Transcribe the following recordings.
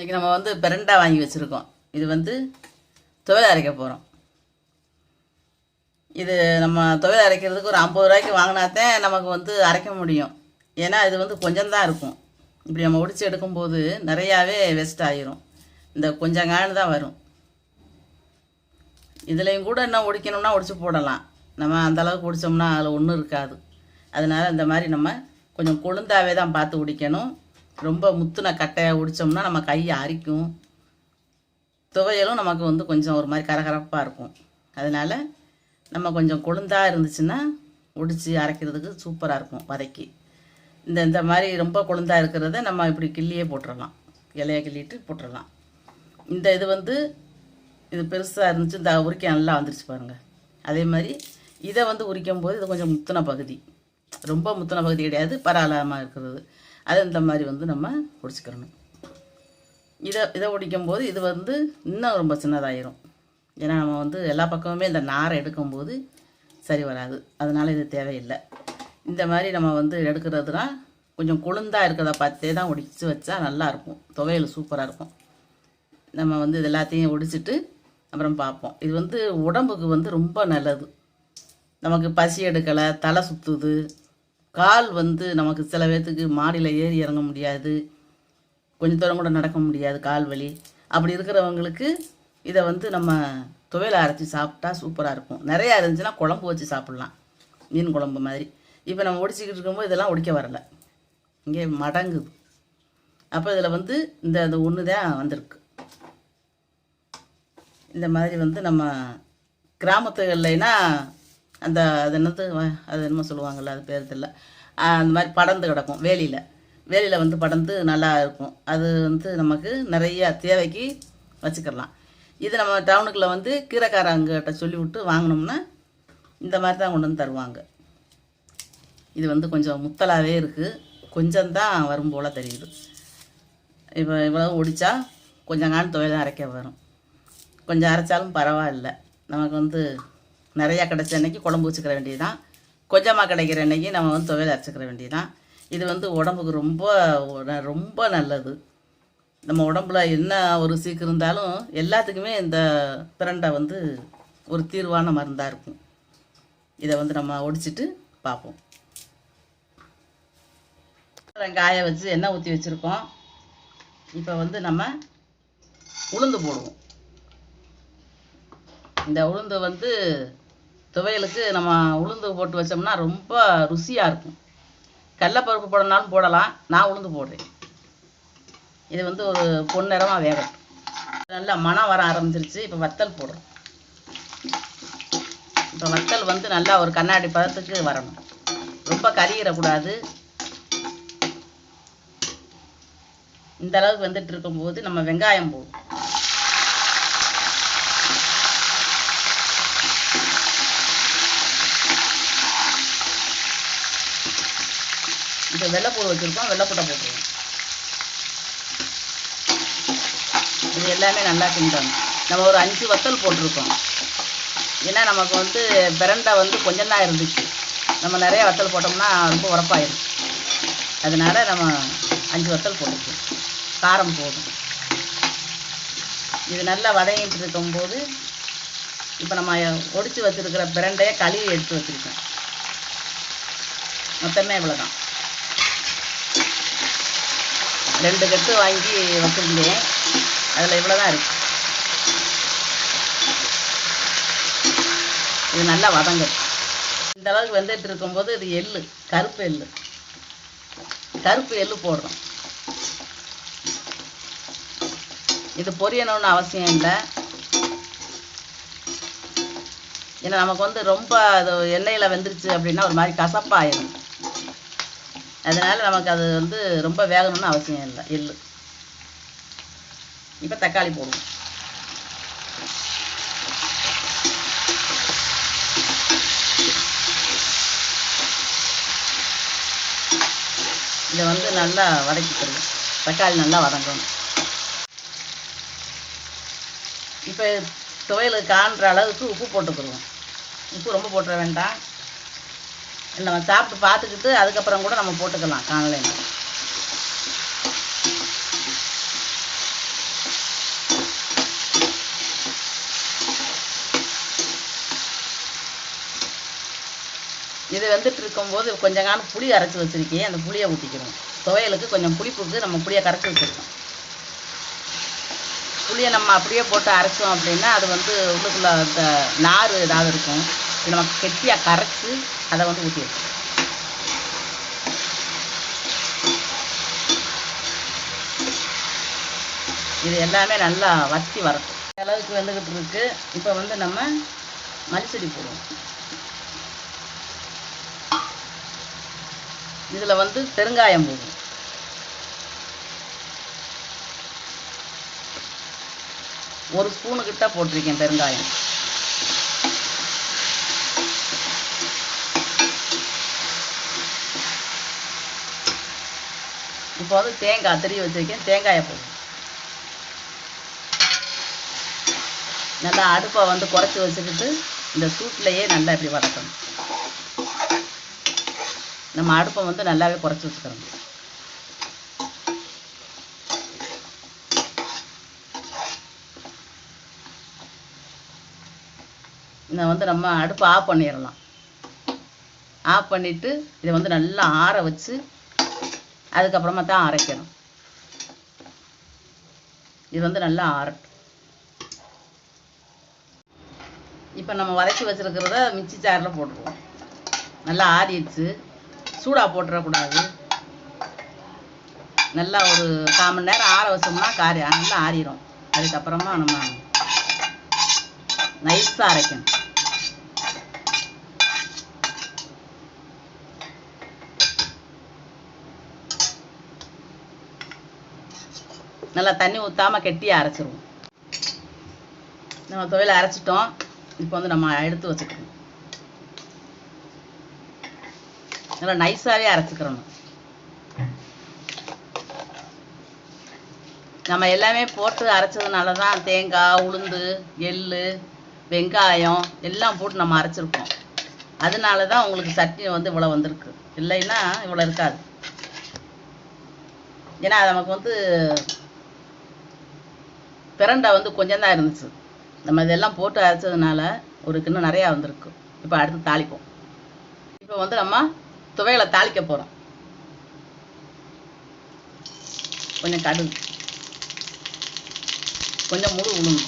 இன்றைக்கி நம்ம வந்து பிரண்டா வாங்கி வச்சுருக்கோம். இது வந்து துவையல் அரைக்க போகிறோம் இது நம்ம துவையல் அரைக்கிறதுக்கு ஒரு ஐம்பது ரூபாய்க்கு வாங்கினாத்தான் நமக்கு வந்து அரைக்க முடியும். ஏன்னா இது வந்து கொஞ்சம்தான் இருக்கும். இப்படி நம்ம ஒடிச்சு எடுக்கும்போது நிறையாவே வேஸ்ட் ஆகிரும் இந்த கொஞ்சம் காணு தான் வரும். இதுலேயும் கூட என்ன ஒடிக்கணும்னா ஒடிச்சு போடலாம். நம்ம அந்தளவுக்கு ஒடிச்சோம்னா அதில் ஒன்றும் இருக்காது. அதனால இந்த மாதிரி நம்ம கொஞ்சம் கொழுந்தாவே தான் பார்த்து ஒடிக்கணும் ரொம்ப முத்துன கட்டையாக உடித்தோம்னா நம்ம கையை அரிக்கும். துவையலும் நமக்கு வந்து கொஞ்சம் ஒரு மாதிரி கரகரப்பாக இருக்கும். அதனால் நம்ம கொஞ்சம் கொழுந்தாக இருந்துச்சுன்னா உடித்து அரைக்கிறதுக்கு சூப்பராக இருக்கும் வதக்கி. இந்த இந்த மாதிரி ரொம்ப கொழுந்தாக இருக்கிறத நம்ம இப்படி கிள்ளியே போட்டுடலாம் இலையை கிள்ளிட்டு போட்டுடலாம் இந்த இது வந்து இது பெருசாக இருந்துச்சு. இந்த உரிக்க நல்லா வந்துருச்சு பாருங்கள் அதே மாதிரி இதை வந்து உரிக்கும் போது இது கொஞ்சம் முத்தின பகுதி. ரொம்ப முத்தின பகுதி கிடையாது பரவாயில்லாமல் இருக்கிறது. அது இந்த மாதிரி வந்து நம்ம குடிச்சிக்கிறணும். இதை இதை உடிக்கும் போது இது வந்து இன்னும் ரொம்ப சின்னதாயிரும். ஏன்னா நம்ம வந்து எல்லா பக்கமுமே இந்த நாரை எடுக்கும்போது சரி வராது. அதனால் இது தேவையில்லை. இந்த மாதிரி நம்ம வந்து எடுக்கிறதுனா கொஞ்சம் குளுந்தாக இருக்கிறத பார்த்தே தான் ஒடிச்சு வச்சா நல்லாயிருக்கும். துவையல் சூப்பராக இருக்கும். நம்ம வந்து இது எல்லாத்தையும் ஒடிச்சிட்டு அப்புறம் பார்ப்போம். இது வந்து உடம்புக்கு வந்து ரொம்ப நல்லது. நமக்கு பசி எடுக்கலை தலை சுற்றுது கால் வந்து நமக்கு சில பேர்த்துக்கு மாடியில் ஏறி இறங்க முடியாது. கொஞ்சம் தூரம் கூட நடக்க முடியாது கால் வலி. அப்படி இருக்கிறவங்களுக்கு இதை வந்து நம்ம துவையில் அரைச்சி சாப்பிட்டா சூப்பராக இருக்கும். நிறையா இருந்துச்சுன்னா குழம்பு வச்சு சாப்பிட்லாம். மீன் குழம்பு மாதிரி. இப்போ நம்ம ஒடிச்சிக்கிட்டு இருக்கும்போது இதெல்லாம் ஒடிக்க வரல. இங்கே மடங்குது அப்போ இதில் வந்து இந்த அது ஒன்று தான் வந்திருக்கு. இந்த மாதிரி வந்து நம்ம கிராமத்துகள்லைனா அந்த அது என்னது? அது என்னமோ சொல்லுவாங்கள்ல அது பேர் தெரியல. அந்த மாதிரி படர்ந்து கிடக்கும் வேலியில். வேலியில் வந்து படர்ந்து நல்லா இருக்கும். அது வந்து நமக்கு நிறைய தேவைக்கு வச்சுக்கிடலாம். இது நம்ம டவுனுக்குள்ளே வந்து கீரைக்காரங்கிட்ட சொல்லிவிட்டு வாங்கினோம்னா இந்த மாதிரி தான் கொண்டு வந்து தருவாங்க. இது வந்து கொஞ்சம் முத்தலாகவே இருக்குது கொஞ்சம் தான் வரும் போல் தெரியுது. இப்போ இவ்வளோ ஒடிச்சா கொஞ்சம் காலம் துவையில் அரைக்க வரும். கொஞ்சம் அரைச்சாலும் பரவாயில்ல. நமக்கு வந்து நிறையா கிடைச்ச அன்னைக்கு குழம்பு வச்சுக்கிற வேண்டியதுதான். கொஞ்சமாக கிடைக்கிற அன்னைக்கு நம்ம வந்து துவையல் அரைச்சிக்கிற வேண்டியதுதான். இது வந்து உடம்புக்கு ரொம்ப ரொம்ப நல்லது. நம்ம உடம்புல என்ன ஒரு சீக்கு இருந்தாலும் எல்லாத்துக்குமே இந்த பிரண்டை வந்து ஒரு தீர்வான மருந்தாக இருக்கும். இதை வந்து நம்ம ஒடிச்சிட்டு பார்ப்போம். காய வச்சு எண்ணெய் ஊற்றி வச்சுருக்கோம். இப்போ வந்து நம்ம உளுந்து போடுவோம். இந்த உளுந்து வந்து துவையலுக்கு நம்ம உளுந்து போட்டு வச்சோம்னா ரொம்ப ருசியாக இருக்கும். கடலப்பருப்பு போடனாலும் போடலாம். நான் உளுந்து போடுறேன். இது வந்து ஒரு பொன்னிறமாக வேகட்டும். நல்லா மனம் வர ஆரம்பிச்சிருச்சு. இப்போ வத்தல் போடுறோம். இப்போ வத்தல் வந்து நல்லா ஒரு கண்ணாடி பதத்துக்கு வரணும். ரொம்ப கறியிடக்கூடாது இந்த அளவுக்கு வெந்துட்டு இருக்கும்போது நம்ம வெங்காயம் போடும் வெள்ளைப்பூடு வச்சுருக்கோம் வெள்ளைப்பூட்டை போட்டுருவோம். இது எல்லாமே நல்லா கிண்டணும். நம்ம ஒரு அஞ்சு வத்தல் போட்டிருக்கோம். ஏன்னா நமக்கு வந்து பிரண்டை வந்து கொஞ்சம் தான் இருந்துச்சு. நம்ம நிறைய வத்தல் போட்டோம்னா ரொம்ப உரப்பாயிரும். அதனால நம்ம அஞ்சு வத்தல் போட்டுக்கோம் காரம் போதும். இது நல்லா வதங்கிட்டு இருக்கும்போது இப்போ நம்ம ஒடிச்சு வச்சுருக்கிற பிரண்டையை கழுவி எடுத்து வச்சுருக்கோம். மொத்தமே இவ்வளோதான் ரெண்டு கட்டு வாங்கி வச்சுருந்தேன். அதில் இவ்வளோ தான் இருக்கு. இது நல்லா வதங்கும் இந்த அளவுக்கு வெந்துட்டு இருக்கும்போது இது எள்ளு கருப்பு எள்ளு. கருப்பு எள்ளு போடுறோம். இது பொரியணும்னு அவசியம் இல்லை. ஏன்னா நமக்கு வந்து ரொம்ப அது எண்ணெயில் வெந்துருச்சு அப்படின்னா ஒரு மாதிரி கசப்பாயிடும் அதனால் நமக்கு அது வந்து ரொம்ப வேகணும்னு அவசியம் இல்லை. எள்ளு. இப்போ தக்காளி போடுவோம். இதை வந்து நல்லா வதக்கிக்கிறோம் தக்காளி நல்லா வதங்கணும். இப்போ துவையலுக்கு காண்ற அளவுக்கு உப்பு போட்டுக்கிடுவோம். உப்பு ரொம்ப போட்டுற வேண்டாம். நம்ம சாப்பிட்டு பார்த்துக்கிட்டு அதுக்கப்புறம் கூட நம்ம போட்டுக்கலாம் காலையில். இது வந்துட்டு இருக்கும்போது கொஞ்சம் காலம் புளி அரைச்சி வச்சுருக்கேன். அந்த புளியை ஊற்றிக்கிறோம் துவையலுக்கு கொஞ்சம் புளிப்புக்கு நம்ம புளியை கரைச்சி வச்சிருக்கோம். புளியை நம்ம அப்படியே போட்டு அரைச்சோம் அப்படின்னா அது வந்து உள்ளுக்குள்ளே அந்த நார் ஏதாவது இருக்கும். இது நம்ம கெட்டியாக கரைச்சி அதை வந்து ஊற்றிடுவோம் இது எல்லாமே நல்லா வத்தி வரட்டும். அளவுக்கு வந்துக்கிட்டு இருக்கு. இப்போ வந்து நம்ம மல்லிச்செடி போடுவோம். இதில் வந்து பெருங்காயம் போடுவோம். ஒரு ஸ்பூனுக்கிட்ட போட்டிருக்கேன் பெருங்காயம். இப்போ வந்து தேங்காய் திருவி வச்சிருக்கேன். தேங்காயை போடும் நல்லா அடுப்பை வந்து குறைச்சி வச்சுக்கிட்டு இந்த சூட்லேயே நல்லா இப்படி வதக்கணும். நம்ம அடுப்பை வந்து நல்லாவே குறைச்சி வச்சுக்கிறோம் இதை வந்து நம்ம அடுப்பை ஆஃப் பண்ணிடலாம். ஆஃப் பண்ணிவிட்டு இதை வந்து நல்லா ஆற வச்சு அதுக்கப்புறமா தான் அரைக்கணும். இது வந்து நல்லா ஆறட்டும். இப்போ நம்ம வதக்கி வச்சுருக்கிறத மிக்சி சாரில் போட்டுருவோம். நல்லா ஆறிடுச்சு. சூடாக போட்டுறக்கூடாது. நல்லா ஒரு கால் மணி நேரம் ஆற வச்சோம்னா காரி நல்லா ஆறிடும் அதுக்கப்புறமா நம்ம நைஸாக அரைக்கணும். நல்லா தண்ணி ஊற்றாமல் கெட்டியாக அரைச்சிருவோம். நம்ம துவையில் அரைச்சிட்டோம். இப்போ வந்து நம்ம எடுத்து வச்சுக்கணும். நல்லா நைஸாகவே அரைச்சிக்கிறணும் நம்ம எல்லாமே போட்டு அரைச்சதுனால தான் தேங்காய் உளுந்து எள் வெங்காயம் எல்லாம் போட்டு நம்ம அரைச்சிருக்கோம். அதனால தான் உங்களுக்கு சட்னி வந்து இவ்வளோ வந்திருக்கு. இல்லைன்னா இவ்வளோ இருக்காது. ஏன்னா நமக்கு வந்து பிரண்டை வந்து கொஞ்சம் தான் இருந்துச்சு. நம்ம இதெல்லாம் போட்டு அரைச்சதுனால ஒரு கிண்ணம் நிறையா வந்திருக்கு. இப்போ அடுத்து தாளிப்போம். இப்போ வந்து நம்ம துவையலை தாளிக்க போகிறோம் கொஞ்சம் கடுகு. கொஞ்சம் முழு உளுந்து.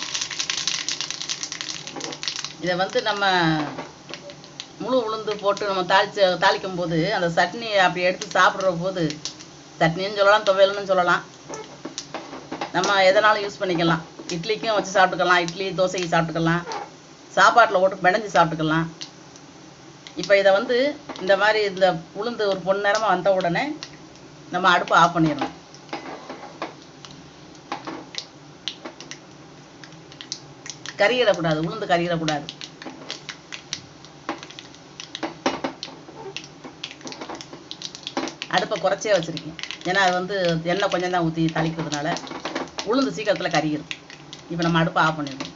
இதை வந்து நம்ம முழு உளுந்து போட்டு நம்ம தாளிச்சு தாளிக்கும் போது அந்த சட்னி அப்படி எடுத்து சாப்பிட்ற போது சட்னின்னு சொல்லலாம் துவையல்னு சொல்லலாம். நம்ம எதனாலும் யூஸ் பண்ணிக்கலாம். இட்லிக்கும் வச்சு சாப்பிட்டுக்கலாம். இட்லி தோசைக்கு சாப்பிட்டுக்கலாம். சாப்பாட்டில் போட்டு பிணைஞ்சு சாப்பிட்டுக்கலாம். இப்போ இதை வந்து இந்த மாதிரி இந்த உளுந்து ஒரு பொன் நேரமாக வந்த உடனே நம்ம அடுப்பை ஆஃப் பண்ணிடணும். கறியிடக்கூடாது உளுந்து கறியிடக்கூடாது அடுப்பை குறைச்சே வச்சுருக்கேன். ஏன்னா அது வந்து எண்ணெய் கொஞ்சம் தான் ஊற்றி தாளிக்கிறதுனால. உளுந்து சீக்கிரத்தில் கறியிடும் இப்போ நம்ம அடுப்பை ஆஃப் பண்ணிடுவோம்.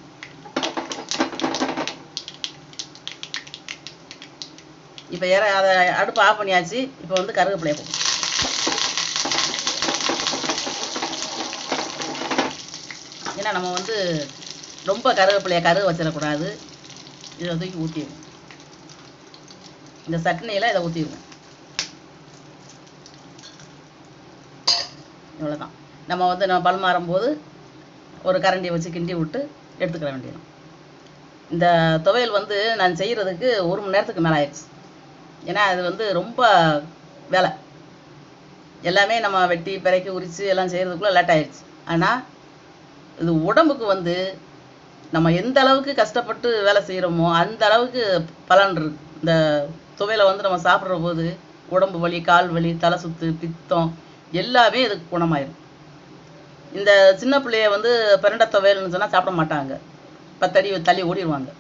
இப்போ ஏற அதை அடுப்பை ஆஃப் பண்ணியாச்சு. இப்போ வந்து கருவேப்பிலையை போகும் ஏன்னா நம்ம வந்து ரொம்ப கருவேப்பிலையை கருக வச்சிடக்கூடாது. இதை தூக்கி ஊற்றிடுவோம் இந்த சட்னியில் இதை ஊற்றிடுவோம் இவ்வளோதான் நம்ம வந்து நம்ம பல் போது ஒரு கரண்டியை வச்சு கிண்டி விட்டு எடுத்துக்கிற வேண்டியது. இந்த துவையல் வந்து நான் செய்கிறதுக்கு ஒரு மணி நேரத்துக்கு மேலே ஆயிடுச்சு. ஏன்னா அது வந்து ரொம்ப வேலை. எல்லாமே நம்ம வெட்டி பிறக்கி உரித்து எல்லாம் செய்கிறதுக்குள்ளே லேட் ஆயிடுச்சு. ஆனால் இது உடம்புக்கு வந்து நம்ம எந்த அளவுக்கு கஷ்டப்பட்டு வேலை செய்கிறோமோ அந்த அளவுக்கு பலன் இருக்கு. இந்த துவையலை வந்து நம்ம சாப்பிட்ற போது உடம்பு வலி கால் வலி தலை சுத்து பித்தம் எல்லாமே இதுக்கு குணமாயிரும். இந்த சின்ன பிள்ளைய வந்து பிரண்டை துவையல்னு சொன்னால் சாப்பிட மாட்டாங்க. பத்தடி தள்ளி ஓடிடுவாங்க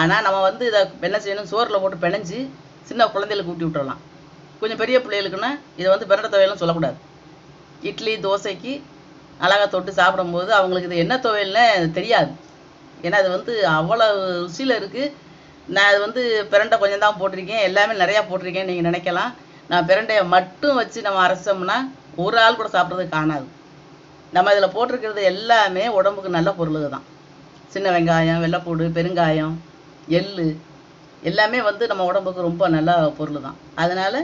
ஆனால் நம்ம வந்து இதை என்ன செய்யணும்? சோறில் போட்டு பிணைஞ்சு சின்ன குழந்தைகளுக்கு ஊட்டி விட்டுறலாம். கொஞ்சம் பெரிய பிள்ளைகளுக்குன்னா இதை வந்து பிரண்டை துவையல்னு சொல்லக்கூடாது. இட்லி தோசைக்கு அழகா தொட்டு சாப்பிடும்போது அவங்களுக்கு இது என்ன துவையல்னு தெரியாது. ஏன்னா அது வந்து அவ்வளோ ருசியில் இருக்குது நான் அது வந்து பிரண்டை கொஞ்சம் தான் போட்டிருக்கேன். எல்லாமே நிறையா போட்டிருக்கேன் நீங்கள் நினைக்கலாம். நான் பிரண்டையை மட்டும் வச்சு நம்ம அரைச்சோம்னா ஒரு ஆள் கூட சாப்பிட்றது காணாது. நம்ம இதில் போட்டிருக்கிறது எல்லாமே உடம்புக்கு நல்ல பொருள் தான் சின்ன வெங்காயம் வெள்ளைப்பூடு பெருங்காயம் எள்ளு எல்லாமே வந்து நம்ம உடம்புக்கு ரொம்ப நல்ல பொருள் தான் அதனால்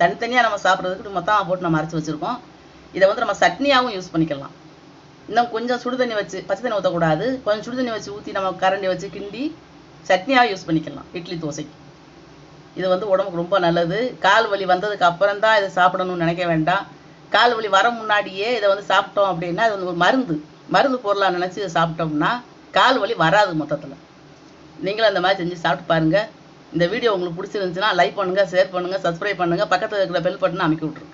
தனித்தனியாக நம்ம சாப்பிட்றதுக்கு மொத்தமாக போட்டு நம்ம அரைச்சி வச்சுருக்கோம். இதை வந்து நம்ம சட்னியாகவும் யூஸ் பண்ணிக்கலாம். இன்னும் கொஞ்சம் சுடு தண்ணி வச்சு பச்சை தண்ணி ஊற்றக்கூடாது கொஞ்சம் சுடு தண்ணி வச்சு ஊற்றி நம்ம கரண்டி வச்சு கிண்டி சட்னியாக யூஸ் பண்ணிக்கலாம் இட்லி தோசைக்கு. இது வந்து உடம்புக்கு ரொம்ப நல்லது. கால் வலி வந்ததுக்கு அப்புறம் தான் இதை சாப்பிடணும்னு நினைக்க வேண்டாம். கால் வலி வர முன்னாடியே இதை வந்து சாப்பிட்டோம் அப்படின்னா அது வந்து ஒரு மருந்து. மருந்து பொருளாக நினச்சி இதை சாப்பிட்டோம்னா கால் வலி வராது மொத்தத்தில். நீங்களும் அந்த மாதிரி செஞ்சு சாப்பிட்டு பாருங்கள் இந்த வீடியோ உங்களுக்கு பிடிச்சிருந்துச்சுன்னா லைக் பண்ணுங்கள் ஷேர் பண்ணுங்கள் சப்ஸ்கிரைப் பண்ணுங்கள் பக்கத்தில் இருக்கிற பெல் பட்டனை அமைக்கி விட்ருங்க